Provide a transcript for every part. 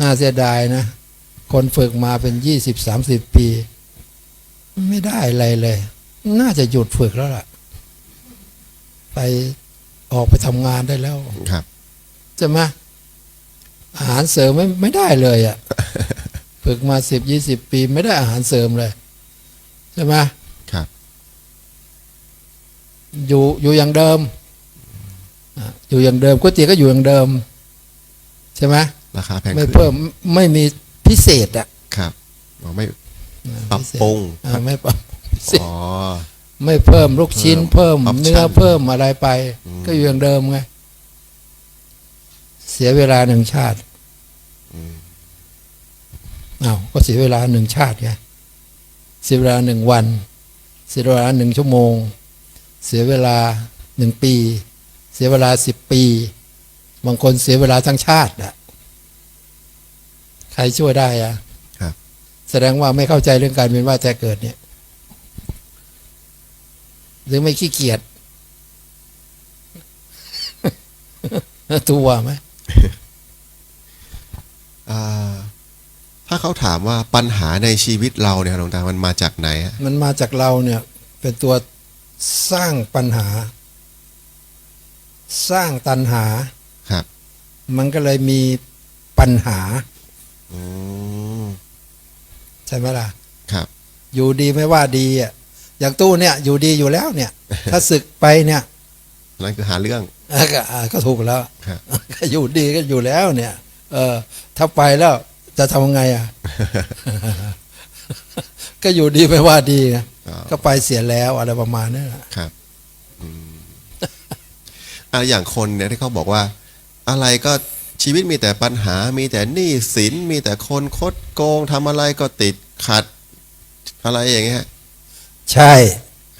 น่าเสียดายนะ คนฝึกมาเป็นยี่สิบสามสิบปี ไม่ได้อะไรเลย น่าจะหยุดฝึกแล้วล่ะ ไปออกไปทำงานได้แล้วครับใช่ไหมอาหารเสริมไม่ไม่ได้เลยอะ่ะฝึกมาสิบยี่สิบปี ไม่ได้อาหารเสริมเลยใช่ไหมครับ อยู่อยู่อย่างเดิมอะอยู่อย่างเดิมก๋วยเตี๋ยวก็อยู่อย่างเดิม ใช่ไหม ราคาแพงไม่ขึ้นเพิ่มไม่มีพิเศษอะครับอ๋อไม่อะปรับพิเศษปรุงอะไม่ปรับพิเศษอ๋อ ไม่เพิ่มลูกชิ้นเพิ่เพิ่มม option เนื้อเพิ่มอะไรไป อืม ก็อยู่อย่างเดิมไง เสียเวลาหนึ่งชาติอืมอ้าวก็เสียเวลาหนึ่งชาติไงเสียเวลาหนึ่งวัน เสียเวลาหนึ่งชั่วโมง เสียเวลาหนึ่งปี เสียเวลาสิบปี บางคนเสียเวลาทั้งชาติอะ ใครช่วยได้อะครับ แสดงว่าไม่เข้าใจเรื่องการเวียนว่ายแต่เกิดเนี่ย หรือไม่ขี้เกียจตัวไหมอ่าถ้าเขาถามว่าปัญหาในชีวิตเราเนี่ยหลวงตา มันมาจากไหนอะมันมาจากเราเนี่ย เป็นตัวสร้างปัญหา สร้างตัณหาครับ มันก็เลยมีปัญหาอืม ใช่ไหมล่ะ ครับ อยู่ดีไม่ว่าดีอะอย่างตู้เนี่ย อยู่ดีอยู่แล้วเนี่ย ถ้าศึกไปเนี่ยนั่นคือหาเรื่องอะก็อะก็ถูกแล้วครับก็อยู่ดีก็อยู่แล้วเนี่ย เออ ถ้าไปแล้วจะทำยังไงอะ ก็อยู่ดีไม่ว่าดีไงอ๋อก็ไปเสียแล้วอะไรประมาณนั้นน่ะครับอืมอะอย่างคนเนี่ยที่เขาบอกว่า อะไรก็ ชีวิตมีแต่ปัญหา มีแต่หนี้สิน มีแต่คนคดโกงทำอะไรก็ติดขัด อะไรอย่างเงี้ยใช่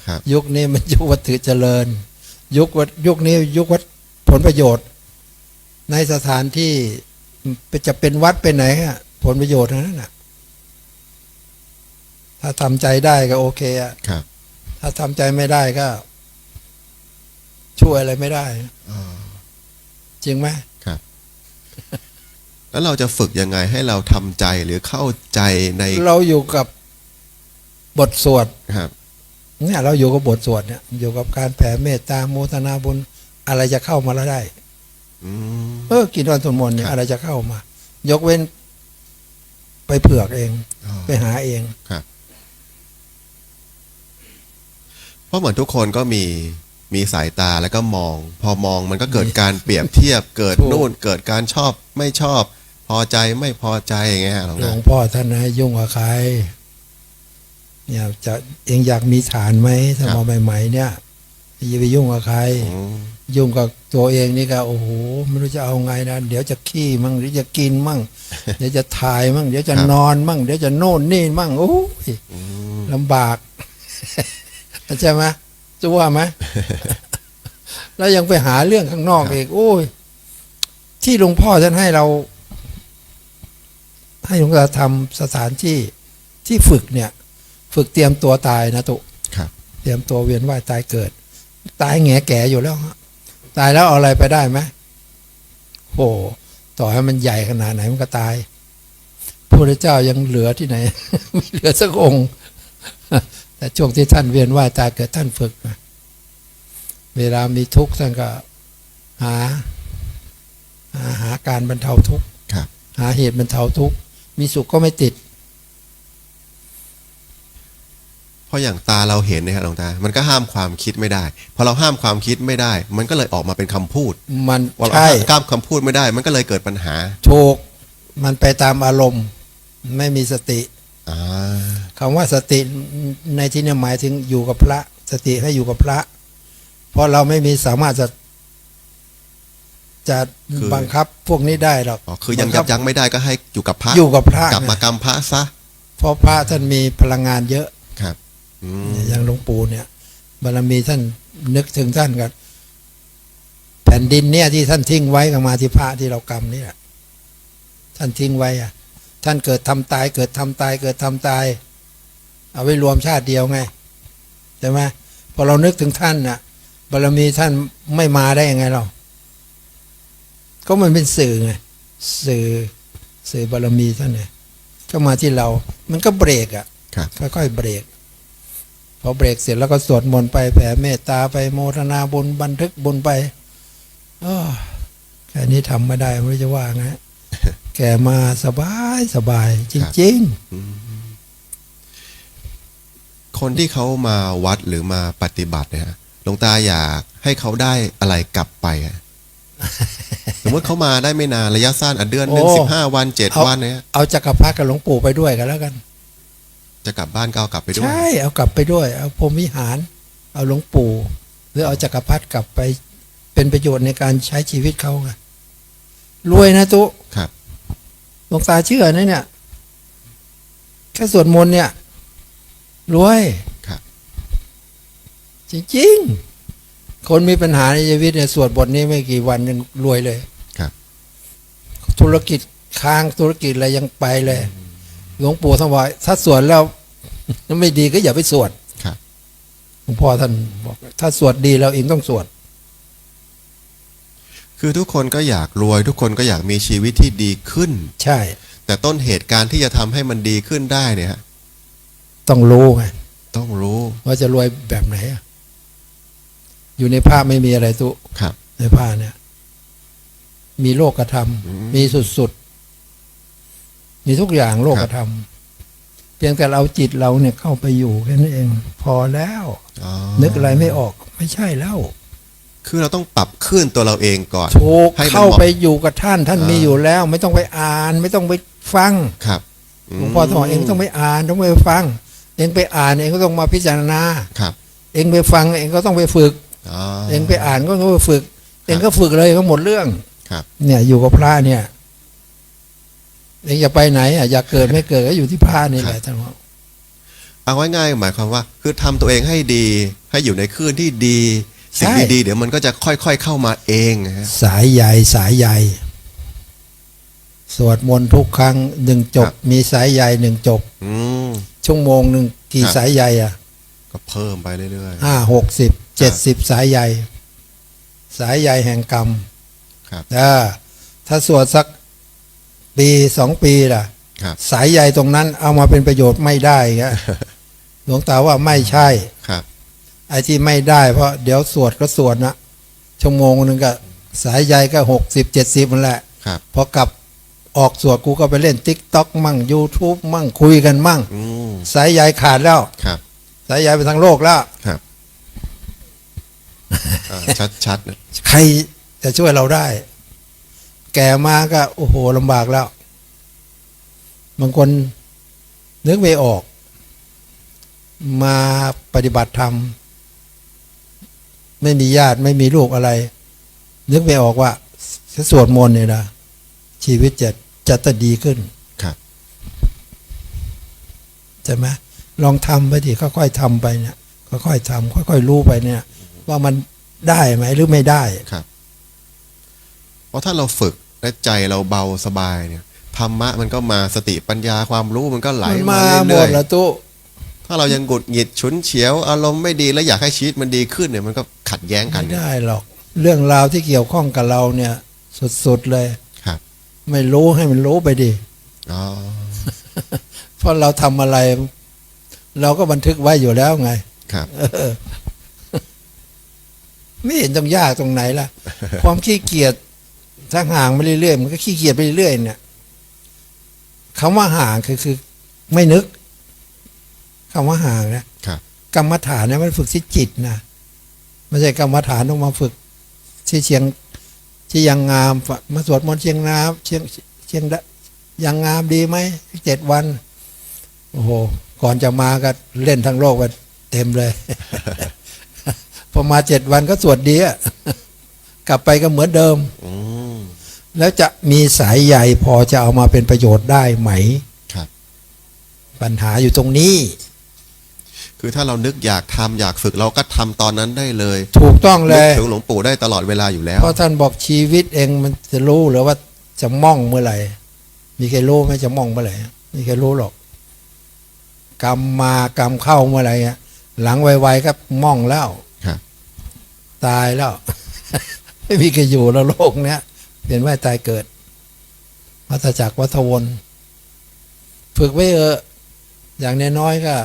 ครับ ยุคนี้มันยุควัตถุเจริญ ยุควัดยุคนี้ยุควัดผลประโยชน์ ในสถานที่จะเป็นวัดเป็นไหนอะผลประโยชน์ทั้งนั้นน่ะถ้าทำใจได้ก็โอเคอะครับ ถ้าทำใจไม่ได้ก็ ช่วยอะไรไม่ได้อ๋อจริงไหม แล้วเราจะฝึกยังไงให้เราทำใจหรือเข้าใจในเราอยู่กับบทสวดครับเนี่ยเราอยู่กับบทสวดเนี่ยอยู่กับการแผ่เมตตาโมทนาบุญอะไรจะเข้ามาแล้วได้อืมเออกินวันสวดมนต์เนี่ยครับอะไรจะเข้ามา ยกเว้น ไปเผือกเองอ๋อไปหาเองเพราะเหมือนทุกคนก็มี มีสายตาแล้วก็มอง พอมองมันก็เกิดการเปรียบเทียบเกิดถูกนู่นเกิดการชอบไม่ชอบ พอใจไม่พอใจอย่างเงี้ยหลวงหลตาวงพ่อท่านให้ยุ่งกับใครเนี่ยจะเองอยากมีฐานไหมถ้ามาใหม่ๆเนี่ยอย่าไปยุ่งกับใครอืมยุ่งกับตัวเองนี่ก็โอ้โหไม่รู้จะเอาไงนะเดี๋ยวจะขี้มั่งเดี๋ยวจะกินมั่งเดี๋ยวจะถ่ายมั่งเดี๋ยวจะนอนมั่งเดี๋ยวจะโน่นนี่มั่งโอ้ยอืมลำบากใช่ไหม จะว่าไหมแล้วยังไปหาเรื่องข้างนอกอีกโอ้ย ที่หลวงพ่อท่านให้เรา ให้หลวงตาทำสถานที่ที่ฝึกเนี่ย ฝึกเตรียมตัวตายนะตุครับ เตรียมตัวเวียนว่ายตายเกิด ตายแง่แก่อยู่แล้วฮะตายแล้วเอาอะไรไปได้ไหมโอ้ต่อให้มันใหญ่ขนาดไหนมันก็ตายพระพุทธเจ้ายังเหลือที่ไหนไม่เหลือสักองค์ แต่ช่วงที่ท่านเวียนว่ายตายเกิดท่านฝึกนะเวลามีทุกข์ท่านก็หาหาหาการบรรเทาทุกข์ครับหาเหตุบรรเทาทุกข์มีสุขก็ไม่ติด เพราะอย่างตาเราเห็นเนี่ยหลวงตา มันก็ห้ามความคิดไม่ได้ พอเราห้ามความคิดไม่ได้ มันก็เลยออกมาเป็นคำพูด มันพอเราใช่ห้ามคำพูดไม่ได้ มันก็เลยเกิดปัญหาถูกมันไปตามอารมณ์ ไม่มีสติอ่า คำว่าสติในที่นี้หมายถึงอยู่กับพระ สติให้อยู่กับพระ เพราะเราไม่มีสามารถจะจะบังคับพวกนี้ได้หรอกอ๋อคือยังบัยังบคัยั้งไม่ได้ก็ให้อยู่กับพระอยู่กับพระกลับมาไงกรรมพระซะเพราะพระท่านมีพลังงานเยอะครับอืมอย่างหลวงปู่เนี่ยบารมีท่านนึกถึงท่านกันแผ่นดินเนี่ยที่ท่านทิ้งไว้กับมาธิพระที่เรากรรมนี่แหละท่านทิ้งไว้อะ ท่านเกิดทำตาย เกิดทำตาย เกิดทำตาย เอาไว้รวมชาติเดียวไงใช่ไหมพอเรานึกถึงท่านน่ะบารมีท่านไม่มาได้ยังไงเรา ก็มันเป็นสื่อไงสื่อสื่อบารมีท่านเนี่ยก็มาที่เรา มันก็เบรกอะครับค่อยๆเบรกพอเบรกเสร็จแล้วก็สวดมนต์ไปแผ่เมตตาไปโมทนาบุญบันทึกบุญไปอ้อแค่นี้ทำไม่ได้ไม่รู้จะว่าไง แก่มาสบายสบาย จริงคนที่เขามาวัดหรือมาปฏิบัติเนี่ยฮะหลวงตาอยากให้เขาได้อะไรกลับไปอะสมมติเขามาได้ไม่นานระยะสั้นอะเดือนหนึ่งโอ้สิบห้าวันเจ็ดเอาวันเนี่ยๆเอาจักรพรรดิกับหลวงปู่ไปด้วยกันแล้วกัน จะกลับบ้านก็เอากลับไปด้วย ใช่เอากลับไปด้วย เอาพรหมวิหาร เอาหลวงปู่ หรือเอาจักรพรรดิกลับไป เป็นประโยชน์ในการใช้ชีวิตเขาไงรวยนะตุครับห ลวงตาเชื่อนะเนี่ย แค่สวดมนต์เนี่ย รวยครับ จริงๆ คนมีปัญหาในชีวิตเนี่ยสวดบทนี้ไม่กี่วันยังรวยเลยครับ ธุรกิจค้างธุรกิจอะไรยังไปเลย หลวงปู่ท่านบอกถ้าสวดแล้วไม่ดีก็อย่าไปสวดครับหลวงพ่อท่านบอก ถ้าสวดดีเราเองต้องสวด คือทุกคนก็อยากรวย ทุกคนก็อยากมีชีวิตที่ดีขึ้น ใช่ แต่ต้นเหตุการณ์ที่จะทำให้มันดีขึ้นได้เนี่ยฮะต้องรู้ไงต้องรู้ว่าจะรวยแบบไหนอะอยู่ในภาพไม่มีอะไรตุครับ ในภาพเนี่ย มีโลกธรรมอืมมีสุดๆ มีทุกอย่างโลกธรรมเพียงแต่เราจิตเราเนี่ยเข้าไปอยู่แค่นั้นเอง พอแล้วอ๋อนึกอะไรไม่ออก ไม่ใช่แล้ว คือเราต้องปรับขึ้นตัวเราเองก่อนถูกให้มันเข้าเหมาะไปอยู่กับท่านท่านอ่ามีมีอยู่แล้ว ไม่ต้องไปอ่าน ไม่ต้องไปฟังครับหลวงพ่อท่านบอกเองต้องไปอ่านต้องไปฟัง เองไปอ่านเองก็ต้องมาพิจารณาครับ เองไปฟังเองก็ต้องไปฝึกอ๋อเองไปอ่านก็ต้องไปฝึก เองก็ฝึกเลยก็หมดเรื่องครับ เนี่ยอยู่กับพระเนี่ยเองจะไปไหนอะอยากเกิดไม่เกิดก็อยู่ที่พระนี่แหละท่านบอกเอาไว้ง่ายๆหมายความว่า คือทำตัวเองให้ดี ให้อยู่ในคลื่นที่ดี สิ่งดีๆเดี๋ยวมันก็จะค่อยๆเข้ามาเองนะฮะสายใยสายใยสวดมนต์ทุกครั้งหนึ่งจบ มีสายใยหนึ่งจบอืมชั่วโมงหนึ่งกี่ครับสายใยอะ ก็เพิ่มไปเรื่อยห้าหกสิบเจ็ดสิบสายใยสายใยแห่งกรรมๆครับถ้าถ้าสวดสักปีสองปีล่ะครับสายใยตรงนั้นเอามาเป็นประโยชน์ไม่ได้ครับหลวงตาว่าไม่ใช่ครับไอ้ที่ไม่ได้เพราะเดี๋ยวสวดก็สวดนะชั่วโมงหนึ่งก็สายใยก็หกสิบเจ็ดสิบมันแหละครับพอกลับออกสวดกูก็ไปเล่นติ๊กต็อกมั่ง YouTube มั่งคุยกันมั่งอืมสายใยขาดแล้วครับ สายใยไปทางโลกแล้วครับอ่าชัดๆนะใครจะช่วยเราได้ แก่มาก็ โอ้โหลำบากแล้วบางคนนึกไม่ออก มาปฏิบัติธรรม ไม่มีญาติไม่มีลูกอะไร นึกไม่ออกว่าถ้าสวดมนต์เนี่ยนะชีวิตจะจะจะดีขึ้นครับใช่ไหมลองทำไปดิค่อยๆทำไปเนี่ยค่อยๆทำค่อยๆรู้ไปเนี่ย ว่ามันได้ไหมหรือไม่ได้ครับ เพราะถ้าเราฝึกและใจเราเบาสบายเนี่ยธรรมะมันก็มาสติปัญญาความรู้มันก็ไหลมันมามาหมเรื่อดยแล้วตู้ๆ ถ้าเรายังหงุดหงิดฉุนเฉียว อารมณ์ไม่ดีแล้วอยากให้ชีวิตมันดีขึ้นเนี่ยมันก็ขัดแย้งกันไม่ได้หรอก เรื่องราวที่เกี่ยวข้องกับเราเนี่ย สุดๆเลยครับ ไม่รู้ให้มันรู้ไปดิอ๋อเพราะเราทำอะไร เราก็บันทึกไว้อยู่แล้วไง ครับเออไม่เห็นต้องยากตรงไหนล่ะ ความขี้เกียจถ้าห่างไปเรื่อยๆมันก็ขี้เกียจไปเรื่อยๆเนี่ยคำว่าห่างคือคือไม่นึก คำว่าห่างนะครับกรรมฐานเนี่ยมันฝึกที่จิตนะไม่ใช่กรรมฐานต้องมาฝึกที่เชียงที่ยังงามมาสวดมนต์เชียงน้ำเชียงเชียงดะยังงามดีไหมเจ็ดวัน โอ้โหก่อนจะมาก็เล่นทั้งโลกไปเต็มเลย พอมาเจ็ดวันก็สวดดีอะกลับไปก็เหมือนเดิมอืมแล้วจะมีสายใยพอจะเอามาเป็นประโยชน์ได้ไหม ครับ ปัญหาอยู่ตรงนี้ คือถ้าเรานึกอยากทำอยากฝึกเราก็ทำตอนนั้นได้เลย ถูกต้องเลนึกยถึงหลวงปู่ได้ตลอดเวลาอยู่แล้ว เพราะท่านบอกชีวิตเองมันจะรู้หรือว่าจะม่องเมื่อไหร่ มีใครรู้ไหมจะม่องเมื่อไหร่มีใครรู้หรอก กรรมมากรรมเข้าเมื่อไหร่อะหลังไวๆก็ม่องแล้วครับตายแล้ว ไม่มีใครอยู่แล้วโลกเนี้ยเปลี่ยนว่ายตายเกิดเพวัฏจักรวัฏวน ฝึกไว้เออะอย่างน้อยๆก็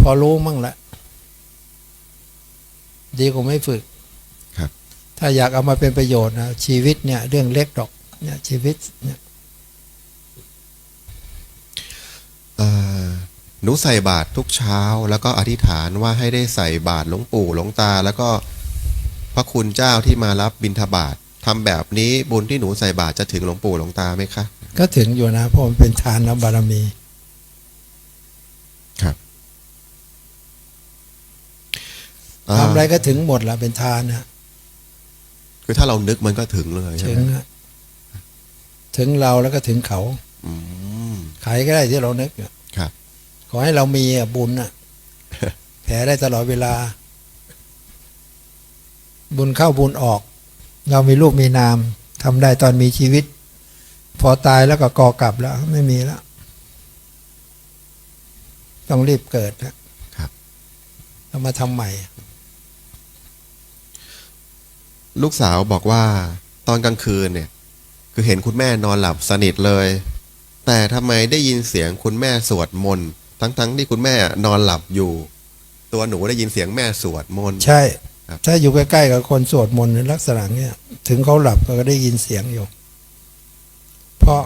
พอรู้มั่งละดีกว่าไม่ฝึกครับ ถ้าอยากเอามาเป็นประโยชน์นะชีวิตเนี่ย เรื่องเล็กดอก เนี่ยชีวิตเนี่ยเอ่อหนูใส่บาตรทุกเช้า แล้วก็อธิษฐานว่าให้ได้ใส่บาตรหลวงปู่หลวงตา แล้วก็พระคุณเจ้าที่มารับบิณฑบาตทำแบบนี้บุญที่หนูใส่บาตรจะถึงหลวงปู่หลวงตาไหมคะ ก็ถึงอยู่นะเพราะมันเป็นทานและบารมี ครับ ทำอะไรก็ถึงหมดละเป็นทานนะคือถ้าเรานึกมันก็ถึงเลยใช่ถึไหงมนะถึงเราแล้วก็ถึงเขาอืมใครก็ได้ที่เรานึกอะครับ ขอให้เรามีอะบุญอะแผ่ได้ตลอดเวลา บุญเข้าบุญออก เรามีลูกมีนามทำได้ตอนมีชีวิต พอตายแล้วก็กอกลับแล้ว ไม่มีแล้ว ต้องรีบเกิดนะครับต้องมาทำใหม่ ลูกสาวบอกว่าตอนกลางคืนเนี่ย คือเห็นคุณแม่นอนหลับสนิทเลย แต่ทำไมได้ยินเสียงคุณแม่สวดมนต์ทั้งๆที่คุณแม่นอนหลับอยู่ ตัวหนูได้ยินเสียงแม่สวดมนต์ใช่ครับถ้าอยู่ใกล้ๆกับคนสวดมนต์ในลักษณะเนี้ยถึงเขาหลับก็ได้ยินเสียงอยู่ เพราะ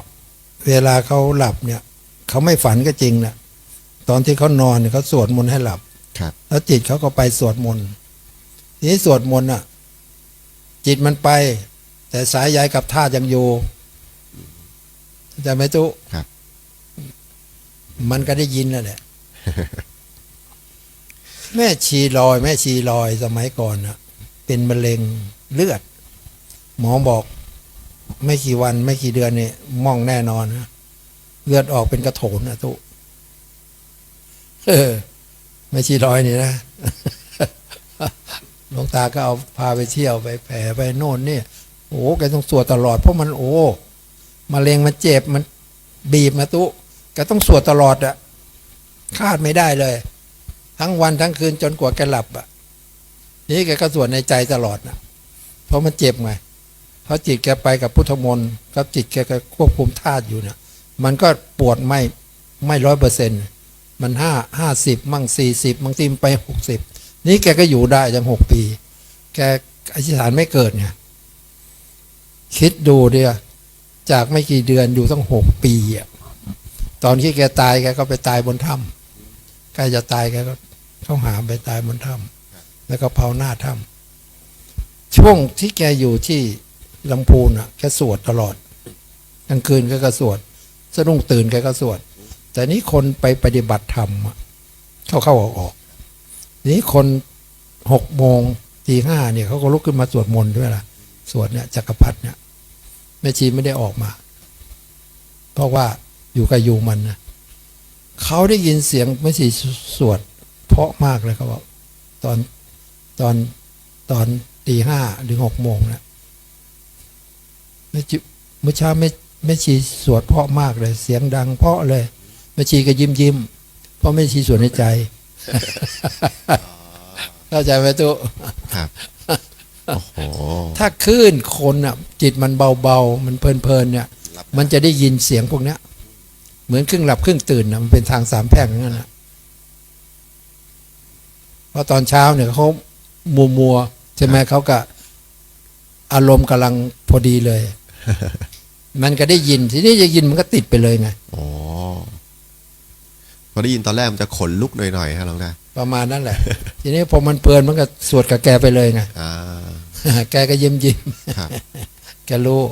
เวลาเขาหลับเนี่ยเขาไม่ฝันก็จริงนะตอนที่เขานอนเนี่ยเขาสวดมนต์ให้หลับครับแล้วจิตเขาก็ไปสวดมนต์ทีนี้สวดมนต์อะ จิตมันไป แต่สายใยกับธาตุยังอยู่เข้าใจะไหม่ตุครับ มันก็ได้ยินนั่นแหละแม่ชีลอย แม่ชีลอยสมัยก่อนนะเป็นมะเร็งเลือด หมอบอก ไม่กี่วัน ไม่กี่เดือนนี่มองแน่นอนนะเลือดออกเป็นกระโถนนะตุเออแม่ชีลอยนี่นะ หลวงตาก็เอาพาไปเที่ยวไปแผ่ไปโน่นนี่โอ้แกต้องสวดตลอดเพราะมันโอ้มะเร็งมันเจ็บมันบีบมาตุแกต้องสวดตลอดอะคาดไม่ได้เลย ทั้งวันทั้งคืนจนกว่าแกหลับอะนี่แกก็สวดในใจตลอดนะเพราะมันเจ็บไงเพราะจิตแกไปกับพุทธมนต์กับจิตแกก็ควบคุมธาตุอยู่เนี่ยมันก็ปวดไม่ไม่ร้อยเปอร์เซ็นต์มันห้าห้าสิบมั่งสี่สิบบางทีมไปหกสิบ นี่แกก็อยู่ได้ยังหกปี แกอธิษฐานไม่เกิดเนี่ยคิดดูเดียจากไม่กี่เดือนอยู่ตั้งหกปีอะตอนที่แกตายแกก็ไปตายบนถ้ำใกล้จะตายแกก็เข้าหาไปตายบนถ้ำแล้วก็เผาหน้าถ้ำช่วงที่แกอยู่ที่ลำพูนอะแกสวดตลอดกลางคืนแกก็สวดสะดุ้งตื่นแกก็สวด แต่นี้คนไปปฏิบัติธรรมเข้าเข้าออกออก นี้คนหกโมงตีห้าเนี่ยเขาก็ลุกขึ้นมาสวดมนต์ด้วยล่ะ สวดเนี่ยจักรพรรดิเนี่ยแม่ชีไม่ได้ออกมา เพราะว่าอยู่กับยูมันนะเขาได้ยินเสียงแม่ชีสวด เพราะมากเลยเขาบอกตอนตอนตอนตีห้าถึงหกโมงนะแม่ชีเมื่อเช้าแม่แม่ชีสวดเพราะมากเลย เสียงดังเพราะเลยแม่ชีก็ยิ้มยิ้มเพราะแม่ชีสวดในใจ เข้าใจไหมตุครับโอ้โหถ้าคลื่นคนอะ จิตมันเบาๆ มันเพลินๆเนี่ย มันจะได้ยินเสียงพวกเนี้ย เหมือนครึ่งหลับครึ่งตื่นนะมันเป็นทางสามแพร่งอย่างนั้นนะเพราะตอนเช้าเนี่ยเขามัวมัวๆใช่ไหมเขาก็อารมณ์กำลังพอดีเลย มันก็ได้ยิน ทีนี้จะยินมันก็ติดไปเลยไงอ๋อ พอได้ยินตอนแรกมันจะขนลุกหน่อยๆฮะหลวงตาประมาณนั้นแหละ ทีนี้พอมันเพลินมันก็สวดกับแกไปเลยไงอ่าแกก็ยิ้มยิ้มครับแกรู้อ